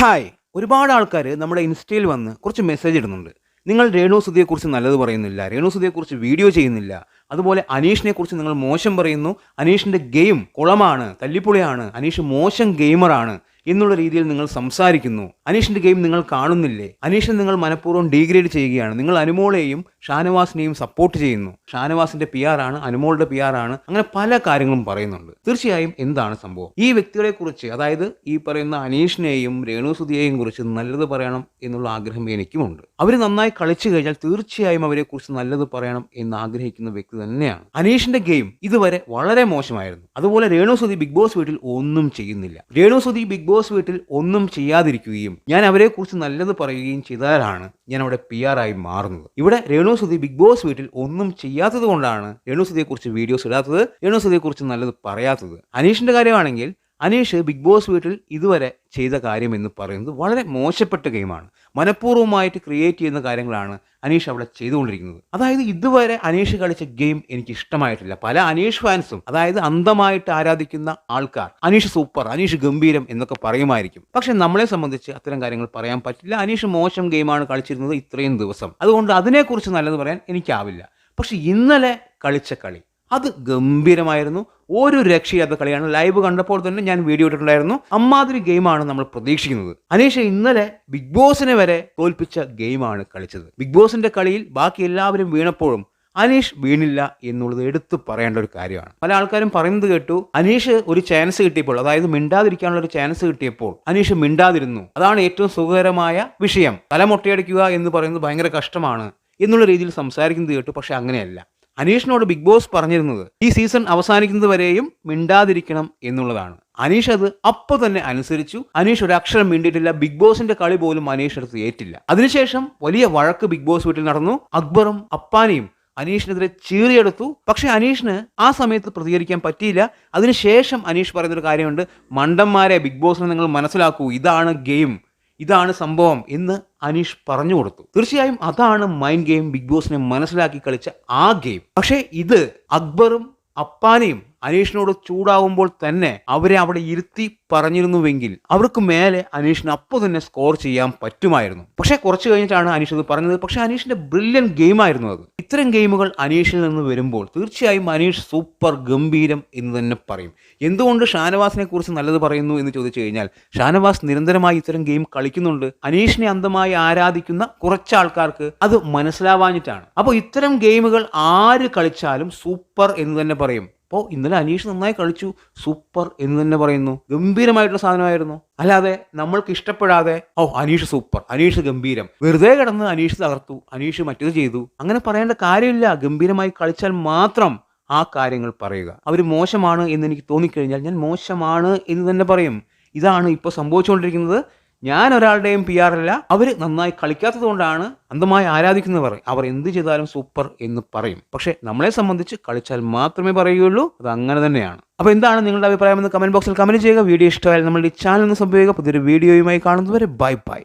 Hi. ഒരുപാട് ആൾക്കാർ നമ്മുടെ ഇൻസ്റ്റയിൽ വന്ന് കുറച്ച് മെസ്സേജ് ഇടുന്നുണ്ട്. നിങ്ങൾ രേണു സുധിയെക്കുറിച്ച് നല്ലത് പറയുന്നില്ല രേണു സുധിയെക്കുറിച്ച് വീഡിയോ ചെയ്യുന്നില്ല അതുപോലെ അനീഷിനെക്കുറിച്ച് നിങ്ങൾ മോശം പറയുന്നു അനീഷിന്റെ ഗെയിം കുളമാണ് തല്ലിപ്പൊളിയാണ് അനീഷ് മോശം ഗെയിമറാണ് എന്നുള്ള രീതിയിൽ നിങ്ങൾ സംസാരിക്കുന്നു. അനീഷിന്റെ ഗെയിം നിങ്ങൾ കാണുന്നില്ലേ? അനീഷിനെ നിങ്ങൾ മനഃപൂർവം ഡീഗ്രേഡ് ചെയ്യുകയാണ്. നിങ്ങൾ അനുമോളെയും ഷാനവാസിനെയും സപ്പോർട്ട് ചെയ്യുന്നു. ഷാനവാസിന്റെ പി ആണ് അനുമോളുടെ പി ആണ് അങ്ങനെ പല കാര്യങ്ങളും പറയുന്നുണ്ട്. തീർച്ചയായും എന്താണ് സംഭവം? ഈ വ്യക്തികളെ കുറിച്ച് അതായത് ഈ പറയുന്ന അനീഷിനെയും രേണുസുതിയെയും കുറിച്ച് നല്ലത് പറയണം എന്നുള്ള ആഗ്രഹം എനിക്കുമുണ്ട്. അവർ നന്നായി കളിച്ചു കഴിഞ്ഞാൽ തീർച്ചയായും അവരെ കുറിച്ച് നല്ലത് പറയണം എന്ന് ആഗ്രഹിക്കുന്ന വ്യക്തി തന്നെയാണ്. അനീഷിന്റെ ഗെയിം ഇതുവരെ വളരെ മോശമായിരുന്നു. അതുപോലെ രേണുസുതി ബിഗ് ബോസ് വീട്ടിൽ ഒന്നും ചെയ്യുന്നില്ല. രേണുസുതി ബിഗ് ബോസ് വീട്ടിൽ ഒന്നും ചെയ്യാതിരിക്കുകയും ഞാൻ അവരെ കുറിച്ച് നല്ലത് പറയുകയും ചെയ്താലാണ് ഞാൻ അവിടെ പി ആയി മാറുന്നത്. ഇവിടെ രേണുസുതി ബിഗ് ബോസ് വീട്ടിൽ ഒന്നും ചെയ്യാത്തത് കൊണ്ടാണ് രേണുസുതിയെ കുറിച്ച് വീഡിയോസ് ഇടാത്തത് രേണുസുതിയെ കുറിച്ച് നല്ലത് പറയാത്തത്. അനീഷിന്റെ കാര്യമാണെങ്കിൽ അനീഷ് ബിഗ് ബോസ് വീട്ടിൽ ഇതുവരെ ചെയ്ത കാര്യം എന്ന് പറയുന്നത് വളരെ മോശപ്പെട്ട ഗെയിമാണ് മനഃപൂർവമായിട്ട് ക്രിയേറ്റ് ചെയ്യുന്ന കാര്യങ്ങളാണ് അനീഷ് അവിടെ ചെയ്തുകൊണ്ടിരിക്കുന്നത്. അതായത് ഇതുവരെ അനീഷ് കളിച്ച ഗെയിം എനിക്ക് ഇഷ്ടമായിട്ടില്ല. പല അനീഷ് ഫാൻസും അതായത് അന്ധമായിട്ട് ആരാധിക്കുന്ന ആൾക്കാർ അനീഷ് സൂപ്പർ അനീഷ് ഗംഭീരം എന്നൊക്കെ പറയുമായിരിക്കും. പക്ഷെ നമ്മളെ സംബന്ധിച്ച് അത്തരം കാര്യങ്ങൾ പറയാൻ പറ്റില്ല. അനീഷ് മോശം ഗെയിമാണ് കളിച്ചിരുന്നത് ഇത്രയും ദിവസം. അതുകൊണ്ട് അതിനെക്കുറിച്ച് നല്ലത് പറയാൻ എനിക്കാവില്ല. പക്ഷെ ഇന്നലെ കളിച്ച കളി അത് ഗംഭീരമായിരുന്നു. ഒരു രക്ഷയില്ലാത്ത കളിയാണ് ലൈവ് കണ്ടപ്പോൾ തന്നെ ഞാൻ വീഡിയോ ഇട്ടിട്ടുണ്ടായിരുന്നു. അമ്മാതിരി ഗെയിമാണ് നമ്മൾ പ്രതീക്ഷിക്കുന്നത്. അനീഷ ഇന്നലെ ബിഗ് ബോസിനെ വരെ തോൽപ്പിച്ച ഗെയിമാണ് കളിച്ചത്. ബിഗ് ബോസിന്റെ കളിയിൽ ബാക്കി എല്ലാവരും വീണപ്പോഴും അനീഷ് വീണില്ല എന്നുള്ളത് എടുത്തു പറയേണ്ട ഒരു കാര്യമാണ്. പല ആൾക്കാരും പറയുന്നത് കേട്ടു അനീഷ് ഒരു ചാൻസ് കിട്ടിയപ്പോൾ അതായത് മിണ്ടാതിരിക്കാനുള്ള ഒരു ചാൻസ് കിട്ടിയപ്പോൾ അനീഷ് മിണ്ടാതിരുന്നു. അതാണ് ഏറ്റവും സുഖകരമായ വിഷയം. തല മൊട്ടയടിക്കുക എന്ന് പറയുന്നത് ഭയങ്കര കഷ്ടമാണ് എന്നുള്ള രീതിയിൽ സംസാരിക്കുന്നത് കേട്ടു പക്ഷെ അങ്ങനെയല്ല. അനീഷിനോട് ബിഗ് ബോസ് പറഞ്ഞിരുന്നത് ഈ സീസൺ അവസാനിക്കുന്നത് വരെയും മിണ്ടാതിരിക്കണം എന്നുള്ളതാണ്. അനീഷ് അത് അപ്പൊ തന്നെ അനുസരിച്ചു. അനീഷ് ഒരു അക്ഷരം മിണ്ടിയിട്ടില്ല. ബിഗ് ബോസിന്റെ കളി പോലും അനീഷ് അടുത്ത് ഏറ്റില്ല. അതിനുശേഷം വലിയ വഴക്ക് ബിഗ് ബോസ് വീട്ടിൽ നടന്നു. അക്ബറും അപ്പാനിയും അനീഷിനെതിരെ ചീറിയെടുത്തു. പക്ഷെ അനീഷിന് ആ സമയത്ത് പ്രതികരിക്കാൻ പറ്റിയില്ല. അതിനുശേഷം അനീഷ് പറയുന്നൊരു കാര്യമുണ്ട്. മണ്ടന്മാരെ ബിഗ് ബോസിനെ നിങ്ങൾ മനസ്സിലാക്കൂ. ഇതാണ് ഗെയിം. ഇതാണ് സംഭവം എന്ന് അനീഷ് പറഞ്ഞു കൊടുത്തു. തീർച്ചയായും അതാണ് മൈൻഡ് ഗെയിം ബിഗ് ബോസിനെ മനസ്സിലാക്കി കളിച്ച ആ ഗെയിം പക്ഷേ ഇത് അക്ബറും അപ്പാനെയും അനീഷിനോട് ചൂടാവുമ്പോൾ തന്നെ അവരെ അവിടെ ഇരുത്തി പറഞ്ഞിരുന്നുവെങ്കിൽ അവർക്ക് മേലെ അനീഷിന് അപ്പോൾ തന്നെ സ്കോർ ചെയ്യാൻ പറ്റുമായിരുന്നു. പക്ഷേ കുറച്ച് കഴിഞ്ഞിട്ടാണ് അനീഷ് അത് പറഞ്ഞത്. പക്ഷേ അനീഷിന്റെ ബ്രില്യൻ ഗെയിമായിരുന്നു അത്. ഇത്തരം ഗെയിമുകൾ അനീഷിൽ നിന്ന് വരുമ്പോൾ തീർച്ചയായും അനീഷ് സൂപ്പർ ഗംഭീരം എന്ന് തന്നെ പറയും. എന്തുകൊണ്ട് ഷാനവാസിനെ കുറിച്ച് നല്ലത് പറയുന്നു എന്ന് ചോദിച്ചു കഴിഞ്ഞാൽ ഷാനവാസ് നിരന്തരമായി ഇത്തരം ഗെയിം കളിക്കുന്നുണ്ട്. അനീഷിനെ അന്തമായി ആരാധിക്കുന്ന കുറച്ച് ആൾക്കാർക്ക് അത് മനസ്സിലാവാഞ്ഞിട്ടാണ്. അപ്പോൾ ഇത്തരം ഗെയിമുകൾ ആര് കളിച്ചാലും സൂപ്പർ എന്ന് തന്നെ പറയും. അപ്പോൾ ഇന്നലെ അനീഷ് നന്നായി കളിച്ചു. സൂപ്പർ എന്ന് തന്നെ പറയുന്നു. ഗംഭീരമായിട്ടുള്ള സാധനമായിരുന്നു. അല്ലാതെ നമ്മൾക്ക് ഇഷ്ടപ്പെടാതെ ഓ അനീഷ് സൂപ്പർ അനീഷ് ഗംഭീരം. വെറുതെ കിടന്ന് അനീഷ് തകർത്തു അനീഷ് മറ്റേത് ചെയ്തു. അങ്ങനെ പറയേണ്ട കാര്യമില്ല. ഗംഭീരമായി കളിച്ചാൽ മാത്രം ആ കാര്യങ്ങൾ പറയുക. അവർ മോശമാണ് എന്ന് എനിക്ക് തോന്നിക്കഴിഞ്ഞാൽ ഞാൻ മോശമാണ് എന്ന് തന്നെ പറയും. ഇതാണ് ഇപ്പോൾ സംഭവിച്ചുകൊണ്ടിരിക്കുന്നത്. ഞാൻ ഒരാളുടെയും പി ആറില്ല അവർ നന്നായി കളിക്കാത്തത് കൊണ്ടാണ് അന്ധമായി ആരാധിക്കുന്നവർ അവർ എന്ത് ചെയ്താലും സൂപ്പർ എന്ന് പറയും. പക്ഷേ നമ്മളെ സംബന്ധിച്ച് കളിച്ചാൽ മാത്രമേ പറയുകയുള്ളൂ അത് അങ്ങനെ തന്നെയാണ്. അപ്പോൾ എന്താണ് നിങ്ങളുടെ അഭിപ്രായം എന്ന് കമന്റ് ബോക്സിൽ കമന്റ് ചെയ്യുക. വീഡിയോ ഇഷ്ടമായാലും നമ്മുടെ ഈ ചാനൽ ഒന്ന് സംഭവിക്കുക പുതിയൊരു വീഡിയോയുമായി കാണുന്നവരെ ബൈ ബൈ